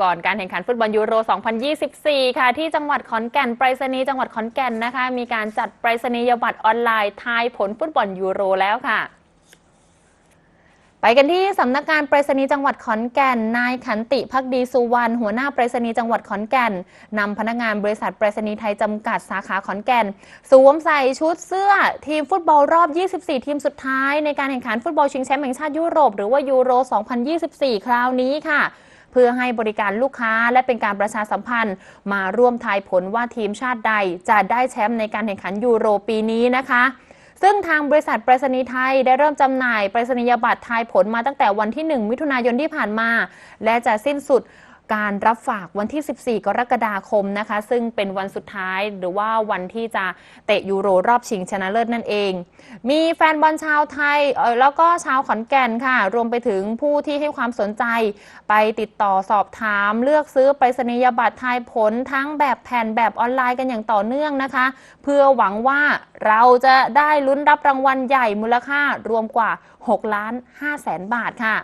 ก่อนการแข่งขันฟุตบอลยูโร 2024 ค่ะ ที่จังหวัดขอนแก่นไปรษณีย์จังหวัดขอนแก่นนะคะ มีการจัดไปรษณียบัตรออนไลน์ทายผลฟุตบอลยูโรแล้วค่ะ ไปกันที่สำนักงานไปรษณีย์จังหวัดขอนแก่น นายขันติพักดีสุวรรณหัวหน้าไปรษณีย์จังหวัดขอนแก่นนำพนักงานบริษัทไปรษณีย์ไทยจำกัดสาขาขอนแก่นสวมใส่ชุดเสื้อทีมฟุตบอลรอบ 24 ทีมสุดท้าย ในการแข่งขันฟุตบอลชิงแชมป์แห่งชาติยุโรปหรือว่ายูโร 2024 คราวนี้ค่ะ พื่อให้บริการลูกค้า และเป็นการประชาสัมพันธ์ มาร่วมทายผลว่าทีมชาติใดจะได้แชมป์ในการแข่งขันยูโรปีนี้นะคะซึ่งทางบริษัทไปรษณีย์ไทยได้เริ่มจำหน่ายไปรษณียบัตรทายผลมาตั้งแต่วันที่ 1 มิถุนายนที่ผ่านมา และจะสิ้นสุด การรับฝากวันที่ 14 กรกฎาคมนะคะ ซึ่งเป็นวันสุดท้ายหรือว่าวันที่จะเตะยูโรรอบชิงชนะเลิศนั่นเอง มีแฟนบอลชาวไทยแล้วก็ชาวขอนแก่นค่ะ รวมไปถึงผู้ที่ให้ความสนใจ ไปติดต่อสอบถาม เลือกซื้อไปรษณียบัตรทายผลทั้งแบบแผ่นแบบออนไลน์กันอย่างต่อเนื่องนะคะ เพื่อหวังว่าเราจะได้ลุ้นรับรางวัลใหญ่มูลค่ารวมกว่า 6 ล้าน5แสนบาทค่ะ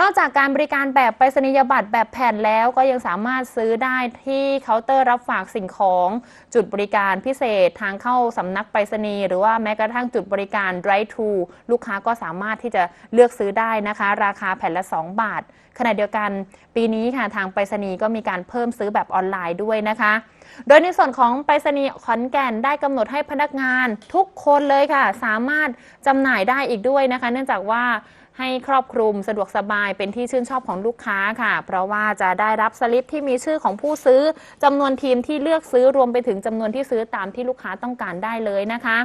นอกจากการบริการแบบไปรษณียบัตรแบบแผ่นแล้วก็ยังสามารถซื้อได้ที่เคาน์เตอร์รับฝากสิ่งของจุดบริการพิเศษทางเข้าสำนักไปรษณีย์หรือว่าแม้กระทั่งจุดบริการ Drive to ลูกค้าก็สามารถที่จะเลือกซื้อได้นะคะ ราคาแผ่นละ 2 บาท ขณะเดียวกันปีนี้ค่ะทางไปรษณีย์ก็มีการเพิ่มซื้อแบบออนไลน์ด้วยนะคะ โดยในส่วนของไปรษณีย์ขอนแก่นได้กำหนดให้พนักงานทุกคนเลยค่ะ สามารถจำหน่ายได้อีกด้วยนะคะ เนื่องจากว่า ให้ครอบคลุมสะดวกสบายเป็นที่ชื่นชอบของลูกค้าค่ะ เพราะว่าจะได้รับสลิปที่มีชื่อของผู้ซื้อจำนวนทีมที่เลือกซื้อรวมไปถึงจำนวนที่ซื้อตามที่ลูกค้าต้องการได้เลยนะคะ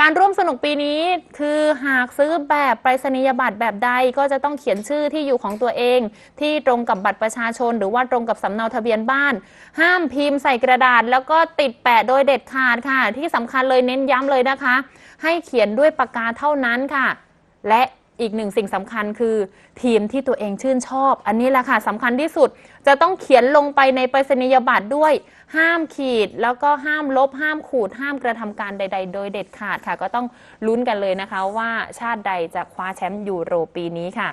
การร่วมสนุกปีนี้คือหากซื้อแบบไปรษณียบัตรแบบใดก็จะต้องเขียนชื่อที่อยู่ของตัวเอง ที่ตรงกับบัตรประชาชน หรือว่าตรงกับสำเนาทะเบียนบ้าน ห้ามพิมพ์ใส่กระดาษ แล้วก็ติดแปะโดยเด็ดขาดค่ะ ที่สำคัญเลยเน้นย้ำเลยนะคะ ให้เขียนด้วยปากกาเท่านั้นค่ะ และ อีกหนึ่งสิ่งสำคัญคือทีมที่ตัวเองชื่นชอบ อันนี้แหละค่ะสำคัญที่สุดจะต้องเขียนลงไปในไปรษณียบัตรด้วย ห้ามขีด แล้วก็ห้ามลบ ห้ามขูด ห้ามกระทำการใด ๆ โดยเด็ดขาดค่ะ ก็ต้องลุ้นกันเลยนะคะว่าชาติใดจะคว้าแชมป์ยูโรปีนี้ค่ะ